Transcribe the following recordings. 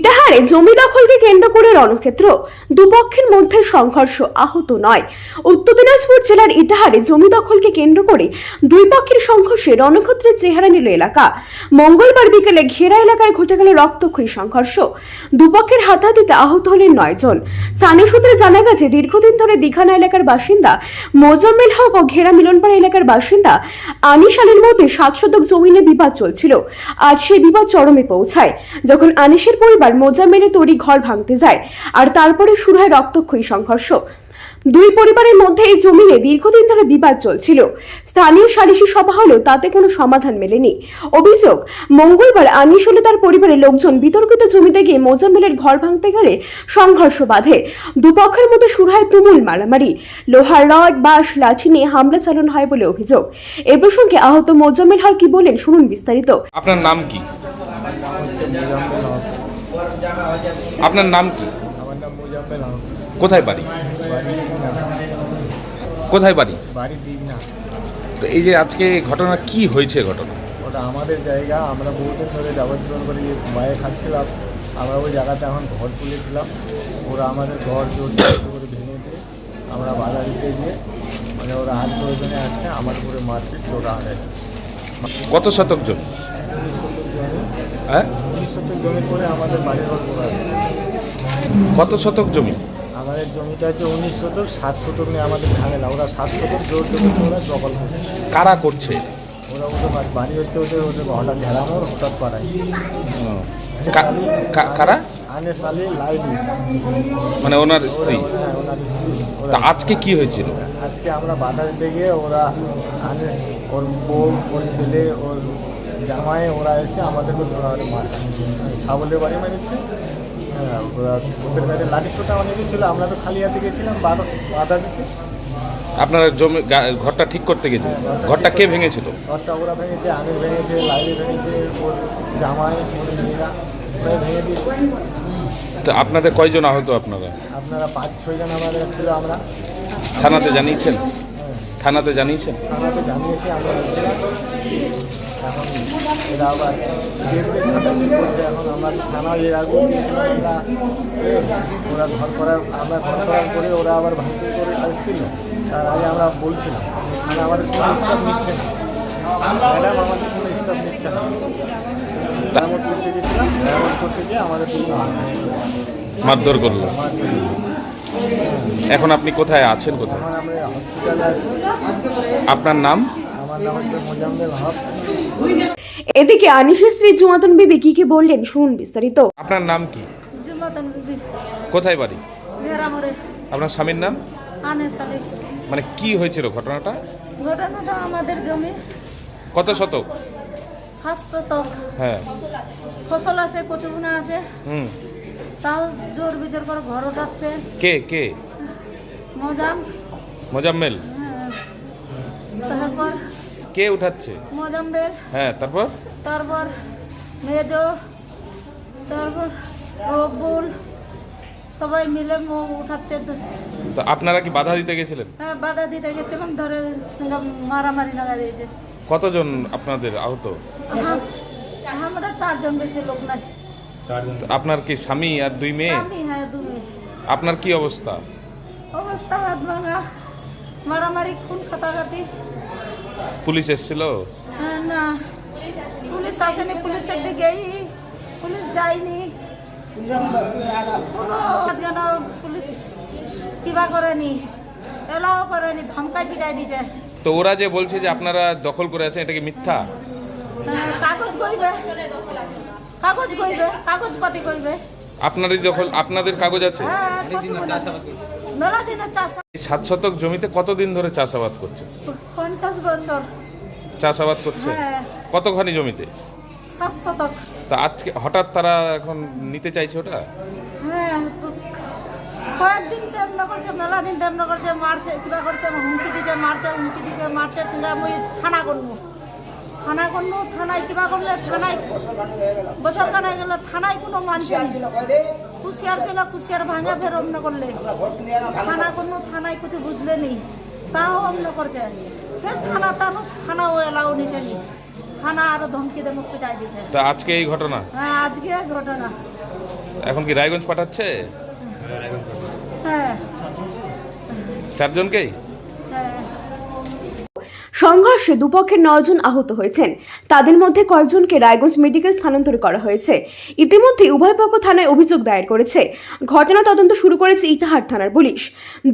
এটা ইতাহারে জমি দখলকে কেন্দ্র করে রণক্ষেত্র দুপক্ষের মধ্যে সংঘর্ষ আহত নয়। উত্তর দিনাজপুর জেলার ইতাহারে জমি দখলকে কেন্দ্র করে দুই পক্ষের সংঘর্ষে রণক্ষেত্রের চেহারা নিল এলাকা। মঙ্গলবার বিকেলে ঘেরা এলাকায় ঘটে গেল রক্তক্ষয়ী সংঘর্ষ। দুপক্ষের হাতাহাতিতে আহত হলেন নয় জন। স্থানীয় সূত্রে জানা গেছে, দীর্ঘদিন ধরে দীঘানা এলাকার বাসিন্দা মোজাম্মেল হক ও ঘেরা মিলনপাড়া এলাকার বাসিন্দা আনিস আলীর মধ্যে সাত শতক জমি নিয়ে বিবাদ চলছিল। আজ সেই বিবাদ চরমে পৌঁছায়। যখন আনিসের পরিবার মোজাম্মেলের তৈরি ঘর ভাঙতে যায়, আর তারপরে শুরু হয় রক্তক্ষয়ী সংঘর্ষ। দুই পরিবারের মধ্যে এই জমি নিয়ে দীর্ঘদিন ধরে বিবাদ চলছিল। স্থানীয় সালিশি সভা হলেও তাতে কোনো সমাধান মেলেনি। অভিযোগ, মঙ্গলবার আনিস হলে তার পরিবারের লোকজন বিতর্কিত জমিতে গিয়ে মোজাম্মেলের ঘর ভাঙতে গেলে সংঘর্ষ বাধে। দুপক্ষের মধ্যে শুরু হয় তুমুল মারামারি। লোহার রড, বাঁশ, লাঠি নিয়ে হামলা চালানো হয় বলে অভিযোগ। এ প্রসঙ্গে আহত মোজাম্মেল হক কি বলেন শুনুন বিস্তারিত। আপনার নাম কি? আপনার নাম কি? আমার নাম কোথায় বাড়ি? কোথায় বাড়ি? বাড়ি দিঘনা তো এই যে আজকে ঘটনা কি হয়েছে ঘটনা? ওটা আমাদের জায়গা আমরা বহুদিন ধরে যাবজ্জীবন করে যে বাইরে খাচ্ছিলাম। আমরা ওই জায়গাতে এখন ঘর তুলেছিলাম। ওরা আমাদের ঘর জোর করে ভেঙে দিয়ে আমরা বাধা দিতে গিয়ে মানে ওরা হাত প্রয়োজনে আসছে আমার উপরে মারপিট ওরা আনে কত শতক জমি? হ্যাঁ? কত শতক জমি? আমাদের জমিটা হচ্ছে উনিশ শতক সাত শতক নিয়ে আমাদের ঝামেলা ওরা সাত শতক জোর জমি ওরা দখল করে কারা করছে? ওরা ওদের বাড়ি- হচ্ছে ওদের ওদের হঠাৎ ঘেরানোর হঠাৎ পাড়ায়। কারা? লাইলি মানে ওনার স্ত্রী। হ্যাঁ, তা আজকে কি হয়েছিল? আজকে আমরা দিতে গিয়ে ওরা আনে ওর বউ ওর ছেলে ওর জামাই ওরা এসে আমাদেরকে ধরে মারে। সাবলের বাড়ি মেরেছে হ্যাঁ ওদের কাছে লাঠি ছোটা অনেকই ছিল। আমরা তো খালি হাতে গেছিলাম বাধা বাধা দিতে। আপনারা জমি ঘরটা ঠিক করতে গেছিল ঘরটা কে ভেঙেছিল? ঘরটা ওরা ভেঙেছে আমির ভেঙেছে লাইলি ভেঙেছে ওর জামাই ওর মেয়েরা ভেঙে দিয়েছে। তো আপনাদের কয়জন আহত আপনারা? আপনারা পাঁচ ছয়জন আমাদের ছিল আমরা। থানাতে জানিয়েছেন? হ্যাঁ থানাতে জানিয়েছেন? থানাতে জানিয়েছি আমরা বলছিলাম এখন এরা আবার এখন আমরা থানা এর আগে ওরা ঘর করার আমরা ঘর করার পরে ওরা আবার ভাঙতে করে আসছিল। তার আগে আমরা বলছিলাম মানে আমাদের কোনো স্টাফ নিচ্ছে না। ম্যাডাম আমাদের কোনো স্টাফ নিচ্ছে না। মেরামত করতে গেছিলাম করতে গিয়ে আমাদের কোনো মারধর করল। এখন আপনি কোথায় আছেন কোথায়? আপনার নাম? আমার নাম হচ্ছে মোজাম্মেল হক। এদিকে আনিসের স্ত্রী জুমাতন বিবি কি কি বললেন শুন বিস্তারিত। আপনার নাম কি? জুমাতন বিবি। কোথায় বাড়ি? আপনার স্বামীর নাম? আনে সালে। মানে কি হয়েছিল ঘটনাটা? ঘটনাটা আমাদের জমি। কত শতক? সাত শতক। হ্যাঁ। ফসল আছে কচুগুনা আছে। হুম। তাও জোর বিজোর করে ঘর ওঠাচ্ছে। কে কে? মজাম। মোজাম্মেল হ্যাঁ। তারপর? কে উঠাচ্ছে? মজাম্বের হ্যাঁ তারপর? তারপর মেজ তারপর রব্বুল সবাই মিলে ম- উঠাচ্ছে। তো আপনারা কি বাধা দিতে গেছিলেন? হ্যাঁ বাধা দিতে গেছিলাম ধরে মারামারি লাগা দিয়েছে। কতজন আপনাদের আহত? আম- আমরা চারজন বেশি লোক নাই। আপনার কি স্বামী আর দুই মেয়ে? স্বামী হ্যাঁ মেয়ে। আপনার কি অবস্থা? অবস্থা হাত ভাঙা মারামারি খুন খাতাখাতি পুলিশ এসেছিল? হ্যাঁ, না। পুলিশ আসেনি পুলিশের দিকেই পুলিশ যায়নি। কোনো পুলিশ কিবা করেনি এলাও করেনি ধমকাই পিটাই দিছে। তো ওরা যে বলছে যে আপনারা দখল করে আছেন এটা কি মিথ্যা? হ্যাঁ, কাগজ কইবে কাগজ কইবে কাগজপাতি কইবে। আপনারই দখল আপনাদের কাগজ আছে? হ্যাঁ মেলা দিনের চাষ সাত শতক জমিতে কতদিন ধরে চাষাবাদ করছে? পঞ্চাশ বছর। চাষাবাদ করছে? হ্যাঁ। কতখানি জমিতে? সাত শতক। তা আজকে হঠাৎ তারা এখন নিতে চাইছে ওটা? হ্যাঁ কয়েকদিন তেমন করছে মেলা দিন তেমন করছে মারছে কিবা করছে হুমকি দিছে মারছে হুমকি দিছে মারছে মুই থানা করনু থানা করনু থানায় কিবা করলে থানায় বছর খানায় গেলে থানায় কোনো মানছে কুশিয়ার ছিল কুশিয়ার ভাঙা ফের অমন করলে। থানা করনু থানায় কিছু বুঝলে নি তাও অমন করছে। ফের থানা তানো থানাও এলাও নিচে নি থানা আরও ধমকি দেমক পিটাই দিছে তা আজকে এই ঘটনা? হ্যাঁ আজকে ঘটনা। এখন কি রায়গঞ্জ পাঠাচ্ছে? হ্যাঁ। চারজনকেই? হ্যাঁ সংঘর্ষে দুপক্ষের নজন আহত হয়েছেন। তাদের মধ্যে কয়েকজনকে রায়গঞ্জ মেডিকেল স্থানান্তর করা হয়েছে। ইতিমধ্যে উভয় পক্ষ থানায় অভিযোগ দায়ের করেছে। ঘটনা তদন্ত শুরু করেছে ইটাহার থানার পুলিশ।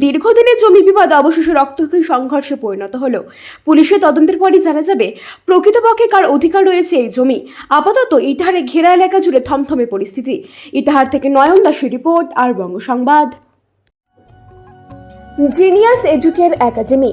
দীর্ঘদিনের জমি বিবাদ অবশেষে রক্তক্ষয়ী সংঘর্ষে পরিণত হলো। পুলিশের তদন্তের পরই জানা যাবে, প্রকৃতপক্ষে কার অধিকার রয়েছে এই জমি। আপাতত ইটাহারের ঘেরা এলাকা জুড়ে থমথমে পরিস্থিতি। ইটাহার থেকে নয়ন দাসের রিপোর্ট, আর Banga Sangbad. Genius Educare academy.